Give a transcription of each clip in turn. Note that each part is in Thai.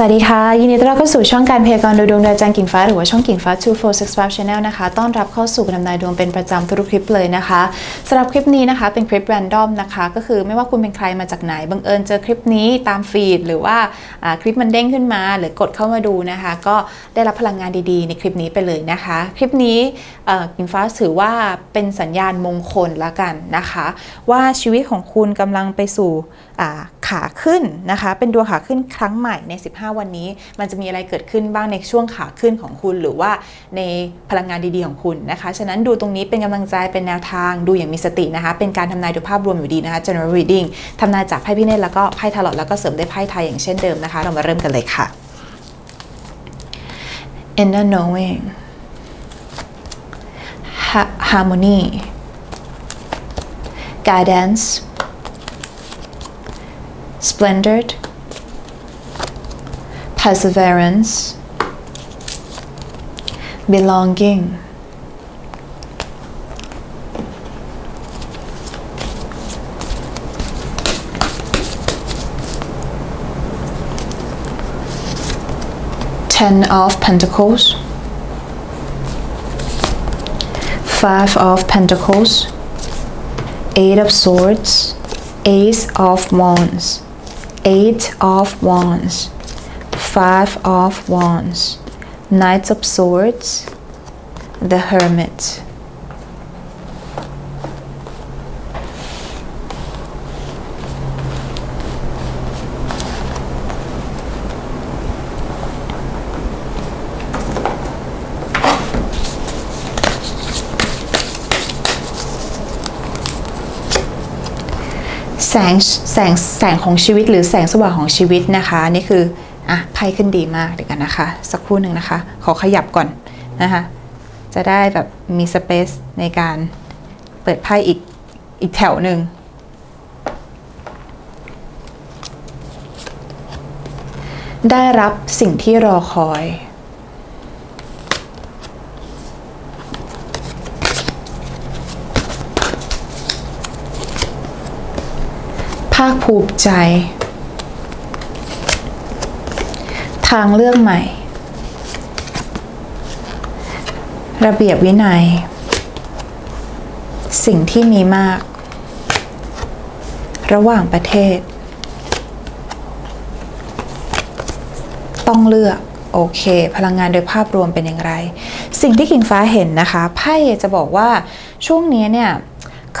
สวัสดีค่ะ ยินดีต้อนรับเข้าสู่ช่องการพยากรณ์โดยดวงดาวจันทร์กิ่งฟ้า หรือว่าช่องกิ่งฟ้า 2465 Channel นะคะ ต้อนรับเข้าสู่การทำนายดวงเป็นประจำทุกคลิปเลยนะคะสำหรับคลิปนี้นะคะ เป็นคลิปแรนดอมนะคะ ก็คือไม่ว่าคุณเป็นใครมาจากไหน บังเอิญเจอคลิปนี้ตามฟีด หรือว่าคลิปมันเด้งขึ้นมา หรือกดเข้ามาดูนะคะ ก็ได้รับพลังงานดีๆ ในคลิปนี้ไปเลยนะคะ คลิปนี้กิ่งฟ้าถือว่าเป็นสัญญาณมงคลละกันนะคะ ว่าชีวิตของคุณกำลังไปสู่ขาขึ้นนะคะ เป็นดวงขาขึ้นครั้งใหม่ใน 15วันนี้ มันจะมีอะไรเกิดขึ้นบ้างในช่วงขาขึ้นของคุณ หรือว่าในพลังงานดีๆของคุณนะคะ ฉะนั้นดูตรงนี้เป็นกำลังใจเป็นแนวทางดูอย่างมีสตินะคะ เป็นการทำนายโดยภาพรวมอยู่ดีนะคะ general reading ทำนายจากไพ่พิเนตแล้วก็ไพ่ทาลอตแล้วก็เสริมด้วยไพ่ไทยอย่างเช่นเดิมนะคะ เรามาเริ่มกันเลยค่ะ inner knowing Ha- harmony guidance splendid perseverance belonging. Ten of pentacles. Five of pentacles. Eight of swords. Ace of wands. Eight of wands five of wands knight of swords the hermit แสงแสงแสงของชีวิตหรือแสงสว่างของชีวิตนะคะ นี่คือ อะไพ่ขึ้นดีมากเดี๋ยวกันนะคะ สักครู่หนึ่งนะคะ ขอขยับก่อนนะคะ จะได้แบบมีสเปซในการเปิดไพ่อีกอีกแถวหนึ่งได้รับสิ่งที่รอคอย ภาคภูมิใจ ทางเลือกใหม่ ระเบียบวินัย สิ่งที่มีมาก ระหว่างประเทศ ต้องเลือกโอเค พลังงานโดยภาพรวมเป็นอย่างไร สิ่งที่กิ่งฟ้าเห็นนะคะไพ่จะบอกว่าช่วงนี้เนี่ย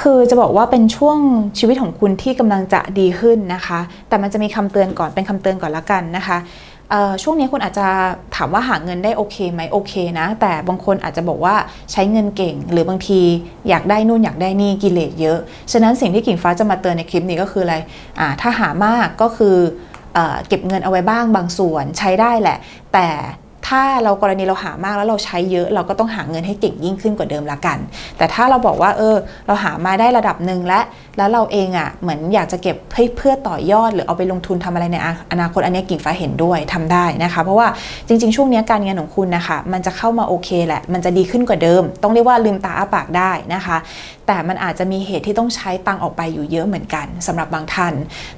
คือจะบอกว่าเป็นช่วงชีวิตของคุณที่กำลังจะดีขึ้นนะคะ แต่มันจะมีคำเตือนก่อนเป็นคำเตือนก่อนละกันนะคะ ช่วงนี้คุณอาจจะถามว่าหาเงินได้โอเคไหมโอเคนะ แต่บางคนอาจจะบอกว่าใช้เงินเก่ง หรือบางทีอยากได้นู่นอยากได้นี่กิเลสเยอะ ฉะนั้นสิ่งที่กิ่งฟ้าจะมาเตือนในคลิปนี้ก็คืออะไรอ่าถ้าหามากก็คือเอ่อเก็บเงินเอาไว้บ้างบางส่วนใช้ได้แหละ แต่ ถ้าเรากรณีเราหามากแล้วเราใช้เยอะ เราก็ต้องหาเงินให้เก่งยิ่งขึ้นกว่าเดิมละกัน แต่ถ้าเราบอกว่าเออ เราหามาได้ระดับหนึ่งและแล้วเราเองอะ่ะเหมือนอยากจะเก็บเพื่อต่อยอด หรือเอาไปลงทุนทำอะไรในอนาคตอันนี้กิ่งฟ้าเห็นด้วยทำได้นะคะ เพราะว่าจริง ๆ ช่วงนี้การเงินของคุณนะคะมันจะเข้ามาโอเคแหละ มันจะดีขึ้นกว่าเดิม ต้องเรียกว่าลืมตาอ้าปากได้นะคะ แต่มันอาจจะมีเหตุที่ต้องใช้ตังออกไปอยู่เยอะเหมือนกันสำหรับบางท่าน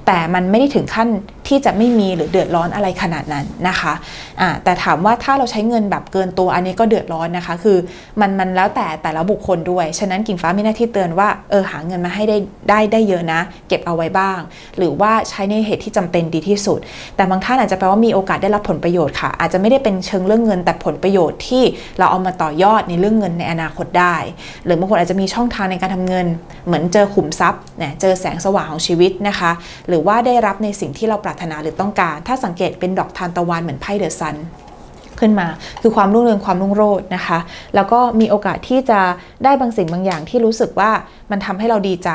แต่มันไม่ได้ถึงขั้น ที่จะไม่มีหรือเดือดร้อนอะไรขนาดนั้นนะคะอ่าแต่ถามว่าถ้าเราใช้เงินแบบเกินตัวอันนี้ก็เดือดร้อนนะคะ คือมันมันแล้วแต่แต่ละบุคคลด้วย ฉะนั้นกิ่งฟ้ามีหน้าที่เตือนว่าเออหาเงินมาให้ได้ได้ได้เยอะนะ เก็บเอาไว้บ้าง หรือว่าใช้ในเหตุที่จำเป็นดีที่สุด แต่บางท่านอาจจะแปลว่ามีโอกาสได้รับผลประโยชน์ค่ะ อาจจะไม่ได้เป็นเชิงเรื่องเงิน แต่ผลประโยชน์ที่เราเอามาต่อยอดในเรื่องเงินในอนาคตได้ หรือบางคนอาจจะมีช่องทางในการทำเงิน เหมือนเจอขุมทรัพย์เนี่ยเจอแสงสว่างของชีวิตนะคะ หรือว่าได้รับในสิ่งที่เราปรารถนาหรือต้องการ ถ้าสังเกตเป็นดอกทานตะวันเหมือนไพ่เดอะซัน ขึ้นมา คือความรุ่งเรืองความรุ่งโรจน์นะคะ แล้วก็มีโอกาสที่จะได้บางสิ่งบางอย่างที่รู้สึกว่ามันทำให้เราดีใจ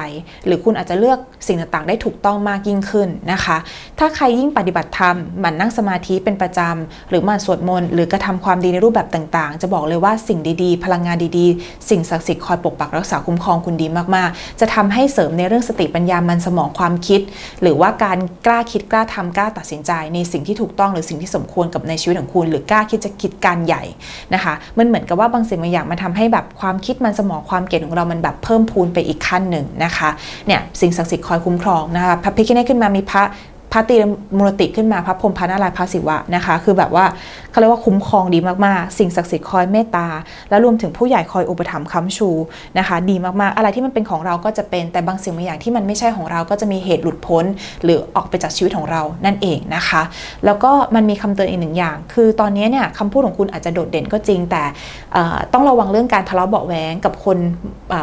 หรือคุณอาจจะเลือกสิ่งต่างๆ ได้ถูกต้องมากยิ่งขึ้นนะคะ ถ้าใครยิ่งปฏิบัติธรรมหมั่นนั่งสมาธิเป็นประจำหรือหมั่นสวดมนต์หรือกระทำความดีในรูปแบบต่างๆ จะบอกเลยว่าสิ่งดีๆ พลังงานดีๆ สิ่งศักดิ์สิทธิ์คอยปกปักรักษาคุ้มครองคุณดีมากๆ จะทำให้เสริมในเรื่องสติปัญญามันสมองความคิด หรือว่าการกล้าคิดกล้าทำกล้าตัดสินใจในสิ่งที่ถูกต้องหรือสิ่งที่สมควรกับในชีวิตของคุณหรือกล้าคิดจะคิดการใหญ่นะคะ มันเหมือนกับว่าบางสิ่งบางอย่างมันทำให้แบบความคิดมันสมองความเก่งของเรามันแบบเพิ่มพูนไปอีกขั้นหนึ่งนะคะเนี่ยสิ่งศักดิ์สิทธิ์คอยคุ้มครองนะคะพระพิฆเนศขึ้นมามีพระ ระตรีมูรติขึ้นมาพระพรหมพระนารายณ์พระศิวะนะคะ คือแบบว่าเขาเรียกว่าคุ้มครองดีมากๆ สิ่งศักดิ์สิทธิ์คอยเมตตา แล้วรวมถึงผู้ใหญ่คอยอุปถัมภ์ค้ำชูนะคะ ดีมากๆ อะไรที่มันเป็นของเราก็จะเป็นแต่บางสิ่งบางอย่างที่มันไม่ใช่ของเราก็จะมีเหตุหลุดพ้น หรือออกไปจากชีวิตของเรานั่นเองนะคะ แล้วก็มันมีคำเตือนอีกหนึ่งอย่าง คือตอนนี้เนี่ยคำพูดของคุณอาจจะโดดเด่นก็จริง แต่ต้องระวังเรื่องการทะเลาะเบาะแว้งกับคน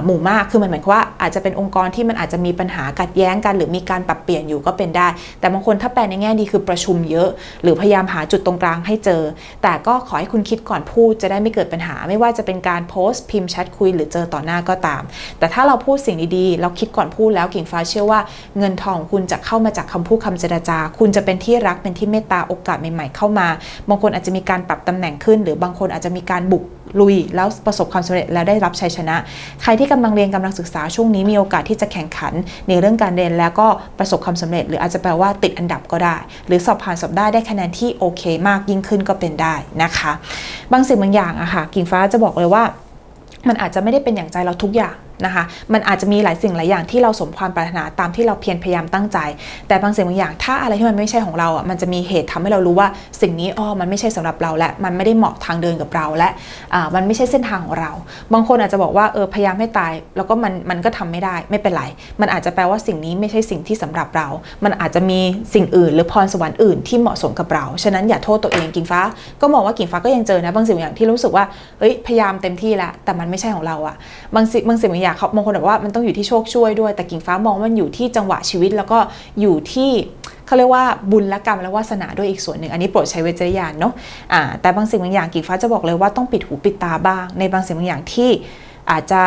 หมู่มากคือมันเหมือนกับว่าอาจจะเป็นองค์กรที่มันอาจจะมีปัญหากัดแย้งกัน หรือมีการปรับเปลี่ยนอยู่ก็เป็นได้ แต่บางคนถ้าแปลในแง่ดีคือประชุมเยอะ หรือพยายามหาจุดตรงกลางให้เจอ แต่ก็ขอให้คุณคิดก่อนพูดจะได้ไม่เกิดปัญหา ไม่ว่าจะเป็นการโพสต์พิมพ์แชทคุยหรือเจอต่อหน้าก็ตาม แต่ถ้าเราพูดสิ่งดีๆ เราคิดก่อนพูดแล้วกิ่งฟ้าเชื่อว่าเงินทองของคุณจะเข้ามาจากคำพูดคำเจรจา คุณจะเป็นที่รักเป็นที่เมตตาโอกาสใหม่ ๆ เข้ามา บางคนอาจจะมีการปรับตำแหน่งขึ้น หรือบางคนอาจจะมีการบุกลุยแล้วประสบความสำเร็จแล้วได้รับชัยชนะ ใครที่กำลังเรียนกำลังศึกษาช่วงนี้มีโอกาสที่จะแข่งขัน ในเรื่องการเรียนแล้วก็ประสบความสำเร็จ หรืออาจจะแปลว่าติดอันดับก็ได้ หรือสอบผ่านสอบได้ได้คะแนนที่โอเค มากยิ่งขึ้นก็เป็นได้นะคะ บางสิ่งบางอย่างอะค่ะกิ่งฟ้าจะบอกเลยว่า มันอาจจะไม่ได้เป็นอย่างใจเราทุกอย่างนะคะ มันอาจจะมีหลายสิ่งหลายอย่างที่เราสมความปรารถนาตามที่เราเพียรพยายามตั้งใจ แต่บางสิ่งบางอย่าง ถ้าอะไรที่มันไม่ใช่ของเราอะ มันจะมีเหตุทำให้เรารู้ว่าสิ่งนี้อ้อมันไม่ใช่สำหรับเราและ มันไม่ได้เหมาะทางเดินกับเราและอ่ามันไม่ใช่เส้นทางของเรา บางคนอาจจะบอกว่าเออพยายามให้ตาย แล้วก็มันมันก็ทำไม่ได้ไม่เป็นไร มันอาจจะแปลว่าสิ่งนี้ไม่ใช่สิ่งที่สำหรับเรา มันอาจจะมีสิ่งอื่น หรือพรสวรรค์อื่นที่เหมาะสมกับเรา ฉะนั้นอย่าโทษตัวเองกิ่งฟ้า ก็มองว่ากิ่งฟ้าก็ยังเจอนะบางสิ่งบางอย่างที่รู้สึกว่าเอ้ยพยายามเต็มที่แล้วแต่มันไม่ใช่ของเราอะบางสิ่งบางสิ่งอย่างเขาบางคนบอกว่ามันต้องอยู่ที่โชคช่วยด้วย แต่กิ่งฟ้ามองว่ามันอยู่ที่จังหวะชีวิต แล้วก็อยู่ที่เขาเรียกว่าบุญและกรรมและวาสนาด้วยอีกส่วนหนึ่งอันนี้โปรดใช้วิจารณญาณเนาะอ่าแต่บางสิ่งบางอย่างกิ่งฟ้าจะบอกเลยว่าต้องปิดหูปิดตาบ้าง ในบางสิ่งบางอย่างที่อาจจะ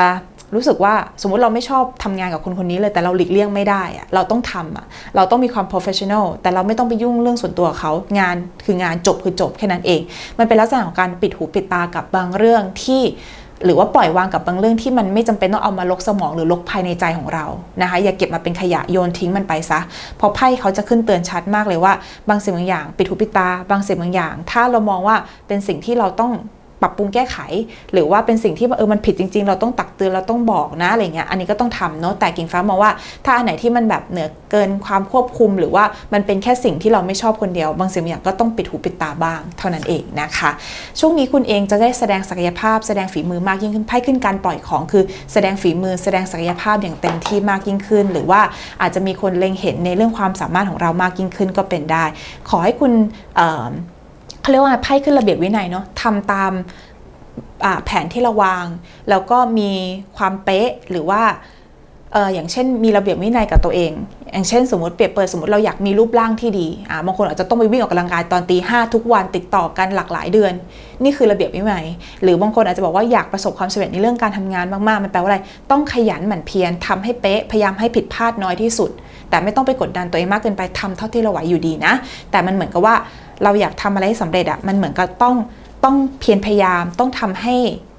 รู้สึกว่าสมมุติเราไม่ชอบทำงานกับคนคนนี้เลยแต่เราหลีกเลี่ยงไม่ได้อะเราต้องทำอะเราต้องมีความ professional แต่เราไม่ต้องไปยุ่งเรื่องส่วนตัวเขางานคืองานจบคือจบแค่นั้นเอง มันเป็นลักษณะของการปิดหูปิดตากับบางเรื่องที่ หรือว่าปล่อยวางกับบางเรื่องที่มันไม่จำเป็นต้องเอามาลกสมองหรือลกภายในใจของเรานะคะ อย่าเก็บมาเป็นขยะโยนทิ้งมันไปซะเพราะไพ่เขาจะขึ้นเตือนชัดมากเลยว่า บางสิ่งบางอย่าง ปิดหูปิดตา บางสิ่งบางอย่าง ถ้าเรามองว่าเป็นสิ่งที่เราต้อง ปรับปรุงแก้ไข หรือว่าเป็นสิ่งที่เออมันผิดจริง ๆ เราต้องตักเตือนเราต้องบอกนะอะไรเงี้ยอันนี้ก็ต้องทำเนาะแต่กิ่งฟ้ามองว่าถ้าอันไหนที่มันแบบเหนือเกินความควบคุม หรือว่ามันเป็นแค่สิ่งที่เราไม่ชอบคนเดียว บางสิ่งบางอย่างก็ต้องปิดหูปิดตาบ้าง เท่านั้นเองนะคะ ช่วงนี้คุณเองจะได้แสดงศักยภาพ แสดงฝีมือมากยิ่งขึ้นไพ่ขึ้นการปล่อยของคือ แสดงฝีมือแสดงศักยภาพอย่างเต็มที่มากยิ่งขึ้น หรือว่าอาจจะมีคนเล็งเห็นในเรื่องความสามารถของเรามากยิ่งขึ้นก็เป็นได้ ขอให้คุณ เขาเรียกว่าไพ่ขึ้นระเบียบวินัยเนาะทำตามแผนที่เราวาง แล้วก็มีความเป๊ะหรือว่าเอออย่างเช่นมีระเบียบวินัยกับตัวเอง อย่างเช่นสมมติเปรียบเปรยสมมติเราอยากมีรูปร่างที่ดีอ่าบางคนอาจจะต้องไปวิ่งออกกำลังกายตอนตีห้าทุกวันติดต่อกันหลากหลายเดือน นี่คือระเบียบวินัย หรือบางคนอาจจะบอกว่าอยากประสบความสำเร็จในเรื่องการทำงานมากๆ มันแปลว่าอะไร ต้องขยันหมั่นเพียรทำให้เป๊ะพยายามให้ผิดพลาดน้อยที่สุด แต่ไม่ต้องไปกดดันตัวเองมากเกินไปทำเท่าที่เราไหวอยู่ดีนะ แต่มันเหมือนกับว่า เราอยากทำอะไรให้สำเร็จอะมันเหมือนกับต้องต้องเพียรพยายามต้องทำให้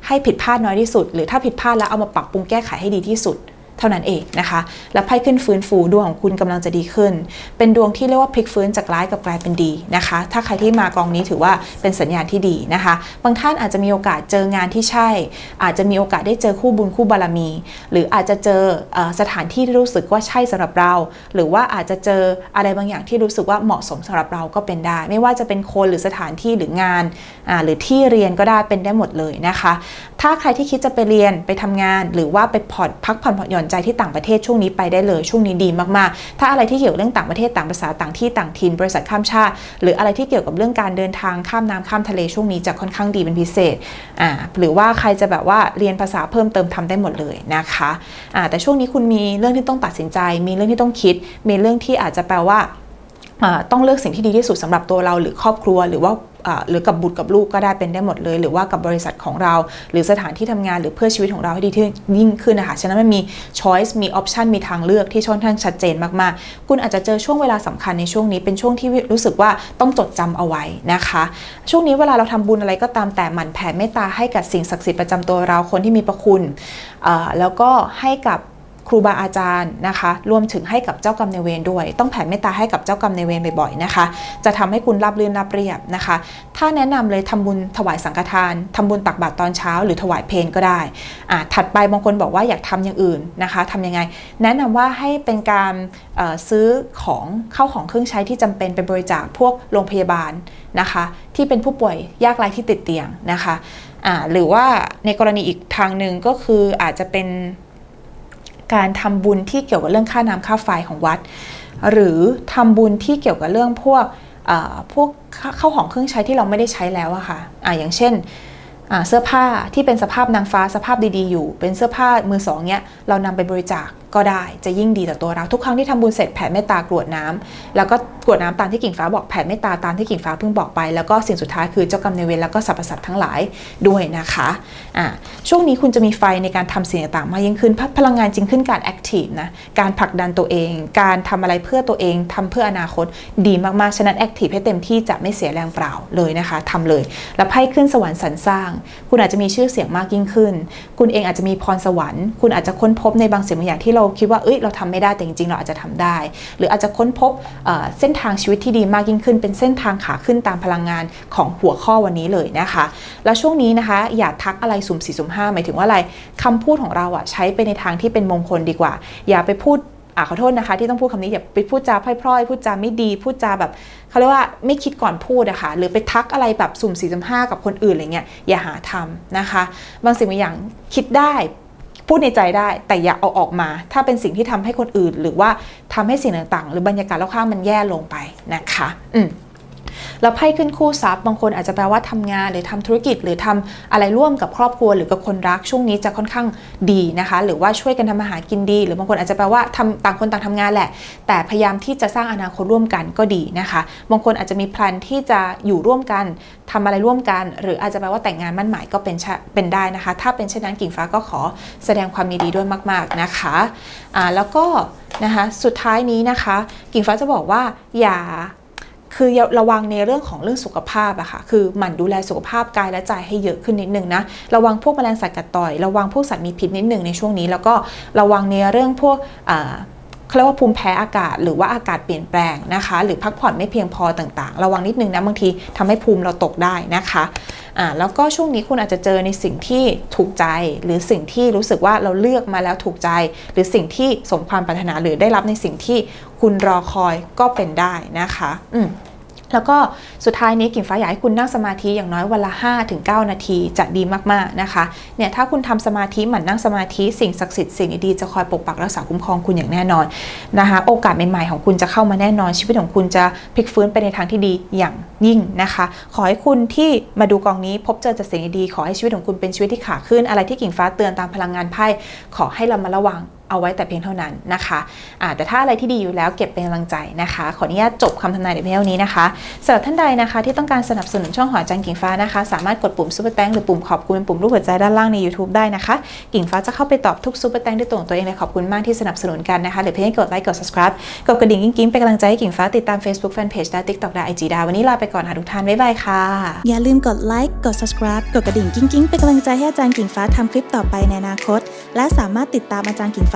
ให้ผิดพลาดน้อยที่สุด หรือถ้าผิดพลาดแล้วเอามาปรับปรุงแก้ไขให้ดีที่สุด เท่านั้นเองนะคะ แล้วไพ่ขึ้นฟื้นฟูดวงของคุณกำลังจะดีขึ้น เป็นดวงที่เรียกว่าพลิกฟื้นจากร้ายกับกลายเป็นดีนะคะ ถ้าใครที่มากองนี้ถือว่าเป็นสัญญาณที่ดีนะคะ บางท่านอาจจะมีโอกาสเจองานที่ใช่ อาจจะมีโอกาสได้เจอคู่บุญคู่บารมี หรืออาจจะเจอสถานที่ที่รู้สึกว่าใช่สำหรับเรา หรือว่าอาจจะเจออะไรบางอย่างที่รู้สึกว่าเหมาะสมสำหรับเราก็เป็นได้ ไม่ว่าจะเป็นคนหรือสถานที่หรืองานหรือที่เรียนก็ได้เป็นได้หมดเลยนะคะ ถ้าใครที่คิดจะไปเรียนไปทำงาน หรือว่าไปผ่อนพักผ่อนผ่อนหย่อนใจที่ต่างประเทศช่วงนี้ไปได้เลย ช่วงนี้ดีมากๆ ถ้าอะไรที่เกี่ยวเรื่องต่างประเทศต่างภาษาต่างที่ต่างถิ่นบริษัทข้ามชาติ หรืออะไรที่เกี่ยวกับเรื่องการเดินทางข้ามน้ำข้ามทะเลช่วงนี้จะค่อนข้างดีเป็นพิเศษอ่าหรือว่าใครจะแบบว่าเรียนภาษาเพิ่มเติมทำได้หมดเลยนะคะอ่าแต่ช่วงนี้คุณมีเรื่องที่ต้องตัดสินใจ มีเรื่องที่ต้องคิด มีเรื่องที่อาจจะแปลว่า ต้องเลือกสิ่งที่ดีที่สุดสำหรับตัวเราหรือครอบครัวหรือว่าหรือกับบุตรกับลูกก็ได้เป็นได้หมดเลย หรือว่ากับบริษัทของเรา หรือสถานที่ทำงานหรือเพื่อชีวิตของเราให้ดีที่ยิ่งขึ้นนะคะฉะนั้นมันมี choice มี option มีทางเลือกที่ค่อนข้างชัดเจนมากๆ คุณอาจจะเจอช่วงเวลาสำคัญในช่วงนี้เป็นช่วงที่รู้สึกว่าต้องจดจำเอาไว้นะคะ ช่วงนี้เวลาเราทำบุญอะไรก็ตามแต่หมั่นแผ่เมตตาให้กับสิ่งศักดิ์สิทธิ์ประจำตัวเราคนที่มีพระคุณแล้วก็ให้กับ ครูบาอาจารย์นะคะรวมถึงให้กับเจ้ากรรมในเวรด้วย ต้องแผ่เมตตาให้กับเจ้ากรรมในเวรบ่อยๆนะคะ จะทำให้คุณรับรื่นรับเรียบนะคะ ถ้าแนะนำเลยทำบุญถวายสังฆทานทำบุญตักบาตรตอนเช้า หรือถวายเพลก็ได้อ่าถัดไปบางคนบอกว่าอยากทำอย่างอื่นนะคะทำยังไง แนะนำว่าให้เป็นการซื้อของเข้าของเครื่องใช้ที่จำเป็นไปบริจาคพวกโรงพยาบาลนะคะ ที่เป็นผู้ป่วยยากไร้ที่ติดเตียงนะคะอ่าหรือว่าในกรณีอีกทางหนึ่งก็คืออาจจะเป็น การทำบุญที่เกี่ยวกับเรื่องค่าน้ำค่าไฟของวัด หรือทำบุญที่เกี่ยวกับเรื่องพวกพวกเข้าของเครื่องใช้ที่เราไม่ได้ใช้แล้วอะค่ะอะอย่างเช่นเสื้อผ้าที่เป็นสภาพนางฟ้าสภาพดีๆอยู่ เป็นเสื้อผ้ามือสองเนี้ยเรานำไปบริจาค ก็ได้จะยิ่งดีต่อตัวเราทุกครั้งที่ทำบุญเสร็จแผ่เมตตากรวดน้ำแล้วก็กรวดน้ำตามที่กิ่งฟ้าบอกแผ่เมตตาตามที่กิ่งฟ้าเพิ่งบอกไป แล้วก็สิ่งสุดท้ายคือเจ้ากรรมนายเวรแล้วก็สรรพสัตว์ทั้งหลายด้วยนะคะอ่าช่วงนี้คุณจะมีไฟในการทำสิ่งต่างๆมากยิ่งขึ้นพลังงานจริงขึ้นการแอคทีฟนะการผลักดันตัวเอง การทำอะไรเพื่อตัวเองทำเพื่ออนาคตดีมากๆฉะนั้นแอคทีฟให้เต็มที่จะไม่เสียแรงเปล่าเลยนะคะทำเลย แล้วไพ่ขึ้นสวรรค์สรรสร้าง คุณอาจจะมีชื่อเสียงมากยิ่งขึ้น คุณเองอาจจะมีพรสวรรค์ คุณอาจจะค้นพบในบางสิ่งบางอย่างที่เราคิดว่าเอ้ยเราทำไม่ได้แต่จริงๆ เราอาจจะทำได้ หรืออาจจะค้นพบเเส้นทางชีวิตที่ดีมากยิ่งขึ้น เป็นเส้นทางขาขึ้นตามพลังงานของหัวข้อวันนี้เลยนะคะ แล้วช่วงนี้นะคะ อย่าทักอะไรสุ่มสี่สุ่มห้าหมายถึงว่าอะไรคำพูดของเราอะใช้ไปในทางที่เป็นมงคลดีกว่า อย่าไปพูดอะขอโทษนะคะ ที่ต้องพูดคำนี้อย่าไปพูดจาพร่อยๆพูดจาไม่ดีพูดจาแบบเขาเรียกว่าไม่คิดก่อนพูดอะคะหรือไปทักอะไรแบบสุ่มสี่สุ่มห้ากับคนอื่นอะไรเงี้ยอย่าหาทำนะคะ บางสิ่งบางอย่างคิดได้ พูดในใจได้แต่อย่าเอาออกมา ถ้าเป็นสิ่งที่ทำให้คนอื่น หรือว่าทำให้สิ่งต่างๆ หรือบรรยากาศรอบข้างมันแย่ลงไปนะคะ อืม แล้วไพ่ขึ้นคู่ทรัพย์บางคนอาจจะแปลว่าทำงาน หรือทำธุรกิจ หรือทำอะไรร่วมกับครอบครัว หรือกับคนรักช่วงนี้จะค่อนข้างดีนะคะ หรือว่าช่วยกันทำมาหากินดี หรือบางคนอาจจะแปลว่าทำต่างคนต่างทำงานแหละ แต่พยายามที่จะสร้างอนาคตร่วมกันก็ดีนะคะ บางคนอาจจะมีแพลนที่จะอยู่ร่วมกันทำอะไรร่วมกัน หรืออาจจะแปลว่าแต่งงานมั่นหมายก็เป็นเป็นได้นะคะ ถ้าเป็นเช่นนั้นกิ่งฟ้าก็ขอแสดงความยินดีด้วยมาก ๆนะคะอ่าแล้วก็นะคะสุดท้ายนี้นะคะ กิ่งฟ้าจะบอกว่าอย่า คือระวังในเรื่องของเรื่องสุขภาพอะค่ะ คือหมั่นดูแลสุขภาพกายและใจให้เยอะขึ้นนิดนึงนะ ระวังพวกแมลงสัตว์กัดต่อย ระวังพวกสัตว์มีพิษนิดนึงในช่วงนี้ แล้วก็ระวังในเรื่องพวกเขาเรียกว่าภูมิแพ้อากาศ หรือว่าอากาศเปลี่ยนแปลงนะคะ หรือพักผ่อนไม่เพียงพอต่างๆ ระวังนิดนึงนะบางทีทำให้ภูมิเราตกได้นะคะอ่าแล้วก็ช่วงนี้คุณอาจจะเจอในสิ่งที่ถูกใจ หรือสิ่งที่รู้สึกว่าเราเลือกมาแล้วถูกใจ หรือสิ่งที่สมความปรารถนาหรือได้รับในสิ่งที่คุณรอคอยก็เป็นได้นะคะ อืม แล้วก็สุดท้ายนี้กิ่งฟ้าอยากให้คุณนั่งสมาธิอย่างน้อยวันละ5ถึง9นาทีจะดีมากๆนะคะเนี่ยถ้าคุณทำสมาธิหมั่นนั่งสมาธิสิ่งศักดิ์สิทธิ์สิ่งดีๆจะคอยปกปักรักษาคุ้มครองคุณอย่างแน่นอนนะคะโอกาสใหม่ๆของคุณจะเข้ามาแน่นอน ชีวิตของคุณจะพลิกฟื้นไปในทางที่ดีอย่างยิ่งนะคะ ขอให้คุณที่มาดูกองนี้พบเจอแต่สิ่งดีๆขอให้ชีวิตของคุณเป็นชีวิตที่ขาขึ้นอะไรที่กิ่งฟ้าเตือนตามพลังงานไพ่ขอให้เรามาระวัง เอาไว้แต่เพียงเท่านั้นนะคะะแต่ถ้าอะไรที่ดีอยู่แล้วเก็บเป็นกำลังใจนะคะ ขออนุญาตจบคำทำนายในเพียงนี้นะคะสำหรับท่านใดนะคะ ที่ต้องการสนับสนุนช่องหอจังกิ่งฟ้านะคะ สามารถกดปุ่มซุปเปอร์แตงหรือปุ่มขอบคุณเป็นปุ่มรูปหัวใจด้านล่างใน YouTube ได้นะคะ กิ่งฟ้าจะเข้าไปตอบทุกซุปเปอร์แตงด้วยตัวของตัวเองเลยขอบคุณมากที่สนับสนุนกันนะคะหรือเพียงกดไลค์กด subscribe กดกระดิ่งกิ๊งๆเป็นกำลังใจให้กิ่งฟ้าติดตาม Facebook Fanpage ได้ TikTok ได้ IG ได้วันนี้ลาไปก่อนค่ะทุกท่านบ๊ายบายค่ะอย่าลืมกดไลค์กด subscribe กดกระดิ่งกิ้งๆเป็นกำลังใจให้อาจารย์กิ่งฟ้าทำคลิปต่อไปในอนาคต และสามารถติดตามอาจารย์กิ่งฟ้า